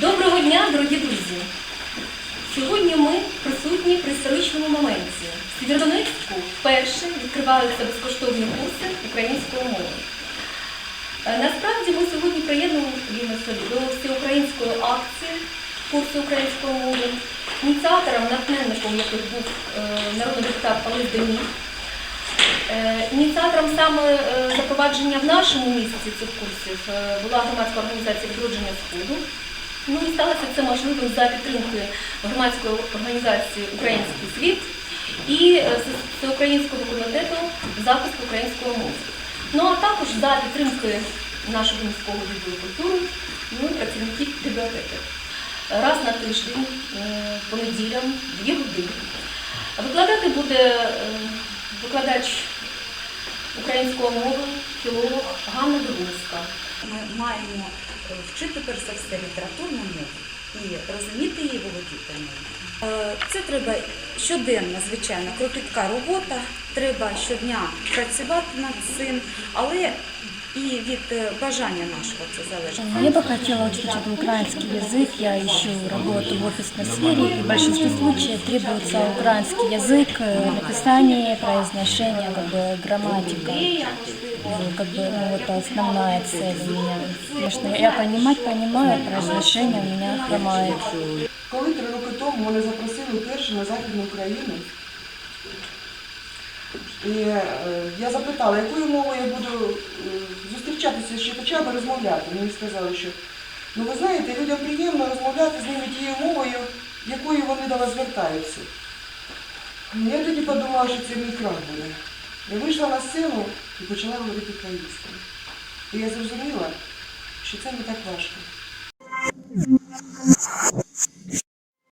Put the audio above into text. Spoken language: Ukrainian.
Доброго дня, дорогі друзі! Сьогодні ми присутні при історичному моменті. В Сєвєродонецьку вперше відкриваються безкоштовні курси української мови. Е, Насправді ми сьогодні приєднуємося до всеукраїнської акції курсу української мови, ініціатором, натхненником яких був е, народний депутат Павло Демій. Е, Ініціатором саме запровадження в нашому місті цих курсів була громадська організація відродження Сходу. Ну і сталося це можливим за підтримки громадської організації Український світ і Всеукраїнського комітету захисту української мови. Ну а також за підтримки нашого міського відділу культури, ну і працівників бібліотеки. Раз на тиждень, е, по неділям, дві години. Викладати буде е, викладач української мови, філолог Ганна Дубинська. Ми маємо вчити перш за все літературну мову і розуміти її володіти нею. Це треба щоденна, звичайно, кропітка робота, треба щодня працювати над цим, але і від е, бажання нашого це залежить. Я бы хотела учить учить украинский язык. Я ищу работу в офисной сфере, и в большинстве случаев требуется украинский язык, э, написание, произношение, как бы грамматика. Ну, Как бы, ну, это основная цель у меня. Конечно, я понимать понимаю, произношение у меня хромает. Коли три роки тому мене запросили вперше на Західну Україну, і е, я запитала, якою мовою я буду зустрічатися з читачами, розмовляти. Мені сказали, що ну ви знаєте, людям приємно розмовляти з ними тією мовою, якою вони до вас звертаються. Ну, Я тоді подумала, що це мій крах буде. Я вийшла на сцену і почала говорити українською. І я зрозуміла, що це не так важко.